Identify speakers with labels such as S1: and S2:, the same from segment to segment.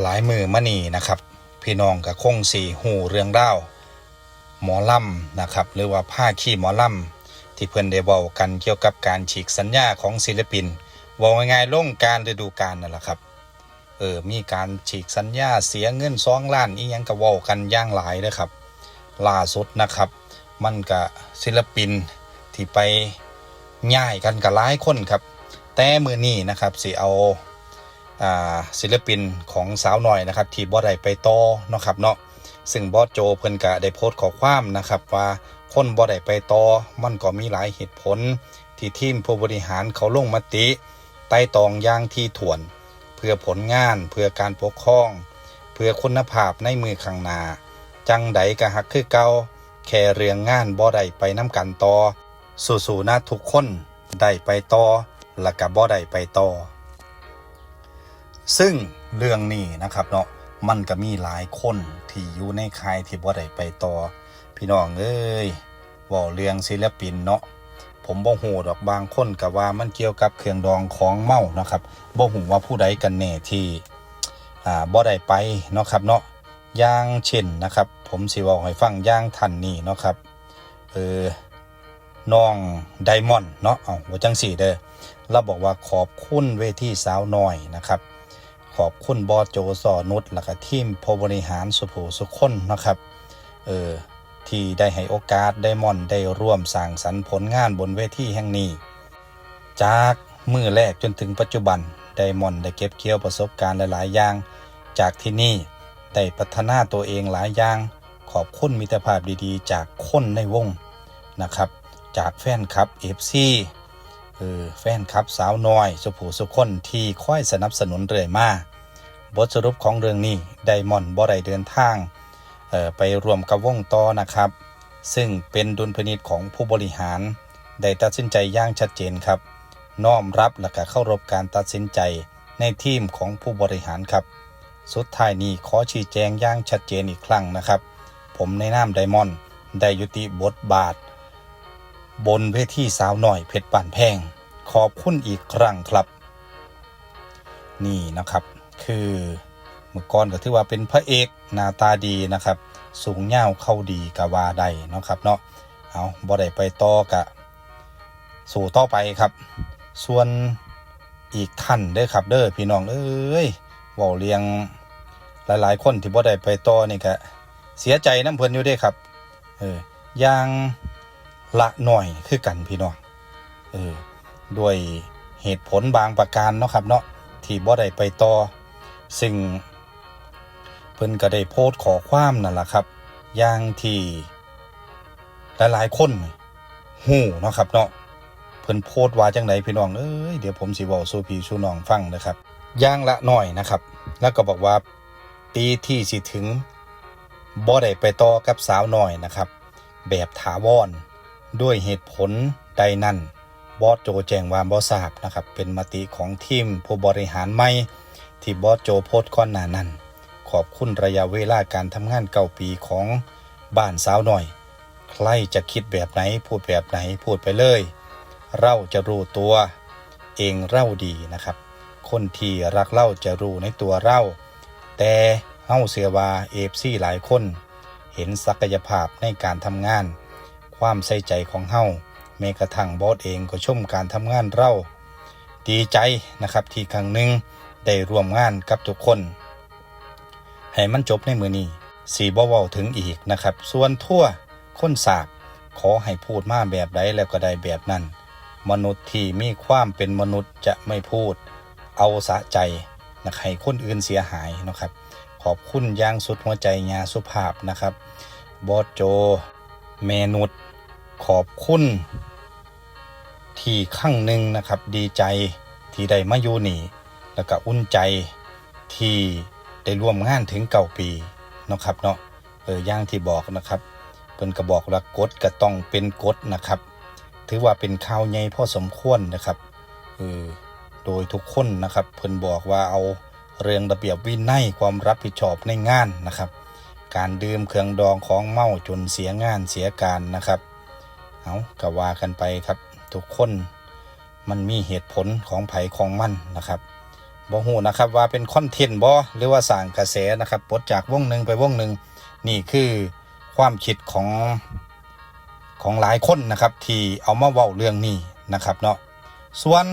S1: หลายมือมานี่นะครับ พี่น้องกับคงสีหูเรื่องเล่าวหมอลำนะครับ หรือว่าผ้าขี้หมอลำที่เพื่อนได้เว้ากันเกี่ยวกับการฉีกสัญญาของศิลปินเว่าง่ายๆลงการฤดูกาลนั่นแหละครับเออมีการฉีกสัญญาเสียเงินสองล้านอีหยังก็เว้ากันย่างหลายเลยครับล่าสุดนะครับ มันกับศิลปินที่ไปง่ายกันกับหลายคนครับ แต่มือนี้นะครับสิเอา ศิลปินของสาวหน่อยนะครับ ที่บอได้ไปต่อเนาะครับเนาะซึ่งบอสโจเพิ่นก็ได้โพสต์ขอความนะครับว่าคนบอได้ไปต่อมันก็มีหลายเหตุผล ที่ทีมผู้บริหารเขาลงมติไต่ตองย่างที่ถ่วน เพื่อผลงานเพื่อการปกครอง เพื่อคุณภาพในมือข้างหน้าจังใดก็ฮักคือเก่าแค่เรื่องงานบ่ได้ไปน้ำกันต่อ สู่ๆนะทุกคนได้ไปต่อและก็บ่ได้ไปต่อ ซึ่งเรื่องนี้นะครับเนาะมันก็มีหลายคนที่อยู่ในค่ายที่บ่ได้ไปต่อ พี่น้องเอ้ยว่าเรื่องศิลปินเนาะผมบ่ฮู้ดอกบางคนก็ว่ามันเกี่ยวกับเครื่องดองของเมานะครับบ่ฮู้ว่าผู้ใดกันแน่ที่อ่าบ่ได้ไปเนาะครับเนาะอย่างเช่นนะครับ ผมสิเว่าให้ฟังอย่างทันนี่เนาะครับเออน้องไดมอนด์เนาะเอาว่าจังสี่เด้อเราบอกว่าขอบคุณเวทีสาวน้อยนะครับ ขอบคุณบอโจสอนุชแล้วก็ทีมผู้บริหารสุภูสุคนนะครับเออที่ได้ให้โอกาสได้มอนได้ร่วมสร้างสรรค์ผลงานบนเวทีแห่งนี้ จากมือแรกจนถึงปัจจุบันได้มอนได้เก็บเกี่ยวประสบการณ์หลายๆอย่าง จากที่นี่ได้พัฒนาตัวเองหลายอย่าง ขอบคุณมิตรภาพดีๆ จากคนในวงนะครับ จากแฟนคลับ FC อแฟนคลับสาวน้อยสุผูสุคนที่คอยสนับสนุนเรื่อยมาบทสรุปของเรื่องนี้ไดมอนด์บ่ได้เดินทางเอ่อไปรวมกับวงต่อนะครับ ซึ่งเป็นดุลพินิจของผู้บริหาร ได้ตัดสินใจอย่างชัดเจนครับ น้อมรับและก็เข้ารบการตัดสินใจในทีมของผู้บริหารครับ สุดท้ายนี้ขอชี้แจงอย่างชัดเจนอีกครั้งนะครับ ผมในนามไดมอนด์ได้ยุติบทบาท บนเวทีสาวหน่อยเพชรป่านแพง ขอบคุณอีกครั้งครับ นี่นะครับคือเมื่อก่อนก็ถือว่าเป็นพระเอกหน้าตาดีนะครับ สูงเง่าเข้าดีกะว่าได้นะครับเนาะเอาบ่ได้ไปต่อกะ สู่ต่อไปครับ ส่วนอีกท่านเด้อครับเด้อพี่น้องเอ้ยว้าเรียงหลายๆ คนที่บ่ได้ไปต่อนี่ก็เสียใจน้ำเพิ่นอยู่ด้วยครับ เอออย่าง ละหน่อยคือกันพี่น้องเออด้วยเหตุผลบางประการเนาะครับเนาะที่บ่ได้ไปต่อซึ่งเพิ่นก็ได้โพสต์ขอความนั่นแหละครับอย่างที่หลายๆคนหูเนาะครับเนาะเพิ่นโพสต์ว่าจังไดพี่น้องเอ้ยเดี๋ยวผมสิเว้าสู่พี่สู่น้องฟังนะครับอย่างละหน่อยนะครับ แล้วก็บอกว่าปีที่สิถึงบ่ได้ไปต่อกับสาวหน้อยนะครับ แบบถาวร ด้วยเหตุผลใดนั้นบอสโจแจ้งว่าบ่ทราบนะครับ เป็นมติของทีมผู้บริหารใหม่ที่บอสโจโพสต์ก่อนหนานั้น ขอบคุณระยะเวลาการทำงานเก้าปีของบ้านสาวหน้อย ใครจะคิดแบบไหนพูดแบบไหนพูดไปเลย เราจะรู้ตัวเองเล่าดีนะครับ คนที่รักเล่าจะรู้ในตัวเรา แต่เฮาเสียว่าเอฟซีหลายคน เห็นศักยภาพในการทำงาน ความใส่ใจของเฮาแม้กระทั่งบอสเองก็ชมการทำงานเรา ดีใจนะครับที่ครั้งหนึ่งได้ร่วมงานกับทุกคน ให้มันจบในมือนี้สีบ่เว้าถึงอีกนะครับ ส่วนทั่วคนสาบขอให้พูดมาแบบใดแล้วก็ได้แบบนั้น มนุษย์ที่มีความเป็นมนุษย์จะไม่พูด เอาสะใจนะให้คนอื่นเสียหายนะครับ ขอบคุณย่างสุดหัวใจงาสุภาพนะครับ บอสโจ เมนุษย์ ขอบคุณ ที่ข้างหนึ่งนะครับ ดีใจที่ได้มาอยู่นี่ แล้วก็อุ่นใจที่ได้ร่วมงานถึงเก่าปีเนาะครับเนาะเออย่างที่บอกนะครับเพิ่นก็บอกว่ากฎก็ต้องเป็นกฎนะครับ ถือว่าเป็นข่าวใหญ่พอสมควรนะครับเออโดยทุกคนนะครับเพิ่นบอกว่าเอาเรื่องระเบียบวินัยความรับผิดชอบในงานนะครับ การดื่มเครื่องดองของเมาจนเสียงานเสียการนะครับ เอาก็ว่ากันไปครับ ทุกคนมันมีเหตุผลของไผของมันนะครับบ่ฮู้นะครับว่าเป็นคอนเทนต์บ่หรือว่าสร้างกระแสนะครับปลดจากวงหนึ่งไปวงหนึ่งนี่คือความคิดของของหลายคนนะครับที่เอามาเว้าเรื่องนี้นะครับเนาะส่วน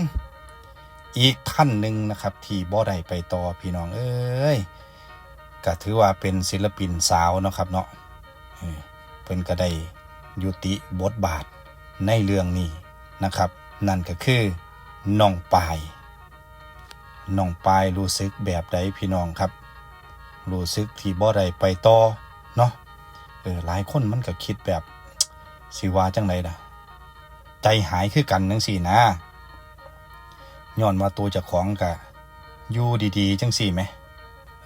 S1: อีกท่านหนึ่งนะครับที่บ่ได้ไปต่อพี่น้องเอ้ยก็ถือว่าเป็นศิลปินสาวนะครับเนาะเออเพิ่นก็ได้ ยุติบทบาทในเรื่องนี้นะครับ นั่นก็คือน้องปายน้องปายรู้สึกแบบใดพี่น้องครับรู้สึกที่บ่ได้ไปต่อเนาะเออหลายคนมันก็คิดแบบสิว่าจังไดนะใจหายคือกันจังสี่นะย้อนว่าตัวจ้าของกะอยู่ดีๆจังสี่ไหม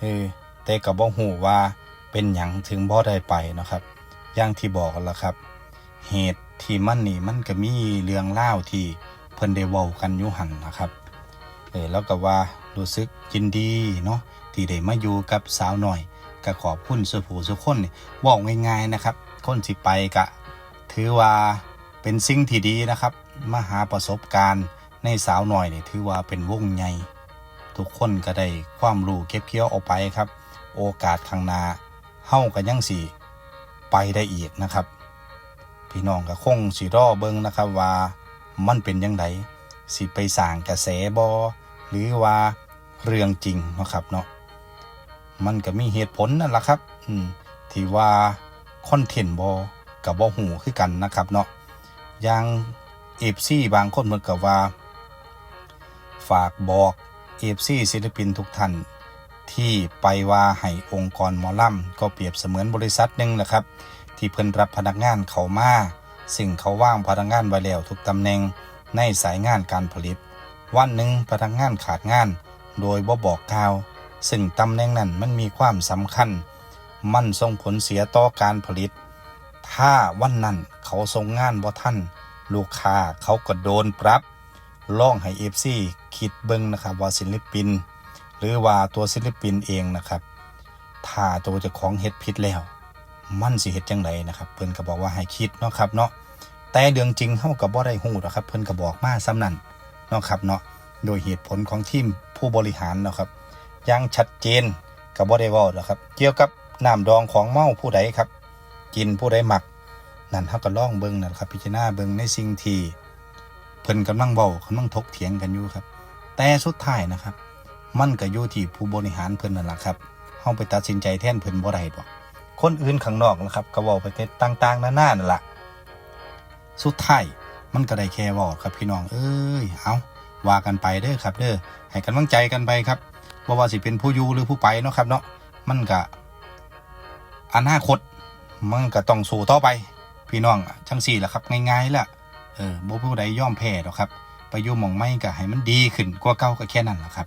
S1: เออแต่ก็บ่ฮู้ว่าเป็นหยังถึงบ่ได้ไปนะครับ อย่างที่บอกกันละครับ เหตุที่มันนี่มันก็มีเรื่องเล่าที่เพิ่นได้เว้ากันอยู่หันนะครับเออแล้วก็ว่ารู้สึกยินดีเนาะที่ได้มาอยู่กับสาวหน่อยก็ขอบคุณสุผู้สุคนนี่บอกง่ายๆนะครับ คนสิไปกะ ถือว่าเป็นสิ่งที่ดีนะครับมาหาประสบการณ์ในสาวหน่อยนี่ถือว่าเป็นวงใหญ่ทุกคนก็ได้ความรู้เก็บเกี่ยวเอาไปครับ โอกาสข้างหน้าเฮ้ากันยังสิไปได้อีกนะครับ พี่น้องก็คงสิรอเบิ่งนะครับว่ามันเป็นยังไงสิไปสร้างกระแสบอหรือว่าเรื่องจริงนะครับเนาะมันก็มีเหตุผลนั่นแหละครับ อืมที่ว่าคอนเทนต์บอกับบอหูคือกันนะครับเนาะอย่างเอฟซีบางคนเหมือนกับว่า ฝากบอกเอฟซีศิลปินทุกท่านที่ไปว่าให้องค์กรหมอลำก็เปรียบเสมือนบริษัทหนึ่งนะครับ ที่เพิ่นรับพนักงานเขามาสิ่งเขาว่างพนักงานไว้แล้วทุกตำแหน่งในสายงานการผลิต วันหนึ่งพนักงานขาดงาน โดยบ่บอกกล่าว ซึ่งตำแหน่งนั้นมันมีความสำคัญ มันส่งผลเสียต่อการผลิต ถ้าวันนั้นเขาส่งงานบ่ทันลูกค้าเขาก็โดนปรับล่องให้เอฟซีคิดเบิ่งนะครับว่าศิลปิน หรือว่าตัวศิลปินเองนะครับถ้าตัวเจ้าของเฮ็ดผิดแล้ว มันสิเฮ็ดจังไดนะครับ เพิ่นก็บอกว่าให้คิดเนาะครับเนาะแต่เรื่องจริงเฮาก็บ่ได้ฮู้ดอกครับเพิ่นก็บอกมาซ้ำนั่นเนาะครับเนาะโดยเหตุผลของทีมผู้บริหารเนาะครับอย่างชัดเจนก็บ่ได้เว้าดอกครับ เกี่ยวกับน้ำดองของเมาผู้ใดครับ กินผู้ใดหมัก นั่นเฮาก็ล่องเบิ่งนั่นครับ พิจารณาเบิ่งในสิ่งที่เพิ่นกำลังเว้ากำลังถกเถียงกันอยู่ครับ แต่สุดท้ายนะครับ มันก็อยู่ที่ผู้บริหารเพิ่นนั่นแหละครับเฮาไปตัดสินใจแทนเพิ่นบ่ได้ดอก คนอื่นข้างนอกนะครับก็เว้าไปต่ต่างๆนานานั่นแหละสุดท้ายมันก็ได้แค่บอกครับพี่น้องเอ้ยเอาว่ากันไปเด้อครับ เด้อให้กำลังใจกันไปครับว่าว่าสิเป็นผู้อยู่หรือผู้ไปเนาะครับเนาะมันก็อนาคตมันก็ต้องสู้ต่อไป พี่น้องจังสี่แหละครับ ง่ายๆแหละเออบ่ผู้ใดย่อมแพ้หรอกครับ ไปอยู่หมองไม่ก็ให้มันดีขึ้นกว่าเก่าก็แค่นั้นแหละครับ